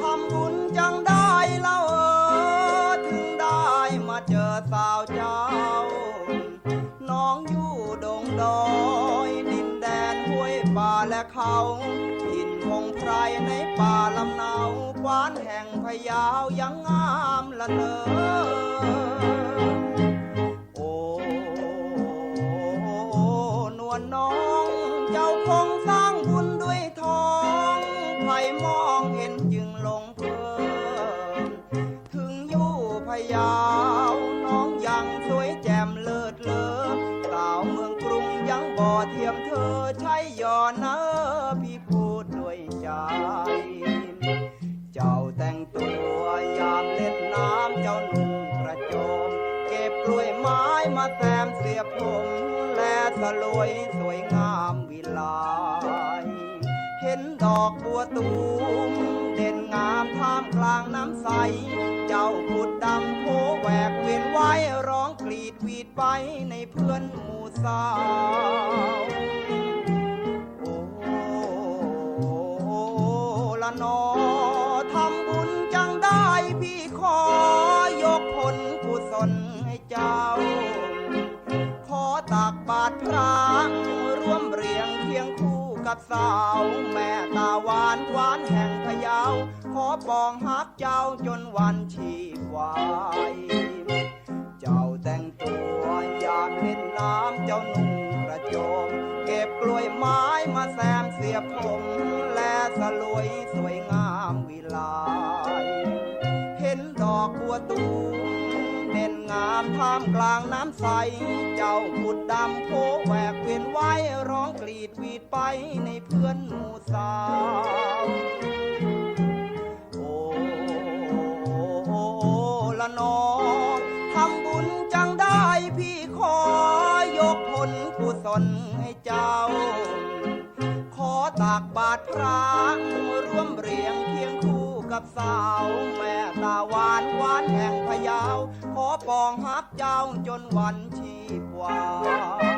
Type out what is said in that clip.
ทำบุญจังได้เล่าถึงได้มาเจอสาวเจ้า น้องอยู่ดงดอย ดินแดนห้วยป่าและเขาหินพงไพรในป่าลำเนาควานแห่งพยาวยังงามละเนอน้องเจ้าคงสร้างบุญด้วยทองใครมองเห็น ยู่พยาวน้องยังสวยแจ่มเลิศเลอสาวเมืองกรุงยังบ่เทียมเธอใช่ย่อเนอพี่พูดด้วยใจ เจ้าแต่งตัวยามเล่นน้ำเจ้าหนุ่มกระโจม เก็บกล้วยไม้มาแซมเสียผม และสลวยสวยงามวิไลเห็นดอกบัวตูมเด่นงามท่ามกลางน้ำใส ดดำโผแหวกเวียนไว้ร้องกรีดวีดไปในเพื่อนหมู่สาวโอ้ละนอทำบุญจังได้พี่ขอยกผลกุศลให้เจ้า ขอตักบาตรพระ กสาว แม่ตาหวานหวานแห่งพะเยา ขอปองฮักเจ้าจนวันชีวายเจ้าแต่งตัวยามเล่นน้ำเจ้านุ่งกระโจม เก็บกล้วยไม้มาแซมเสียบผมและสลวยสวยงามวิไลเห็นดอกบัวตู งามท่ามกลางน้ำใส เจ้าขุดดำโคแหวกเวียนไว้ร้องกรีดวีดไปในเพื่อนหมู่สาวโอ้ละนอทำบุญจังได้พี่ขอยกผลกุศลให้เจ้า ขอตากบาตรพระร่วมเรียง กับสาว แม่ตาหวานหวานแห่งพะเยาวขอปองฮักเจ้าจนวันชีพวา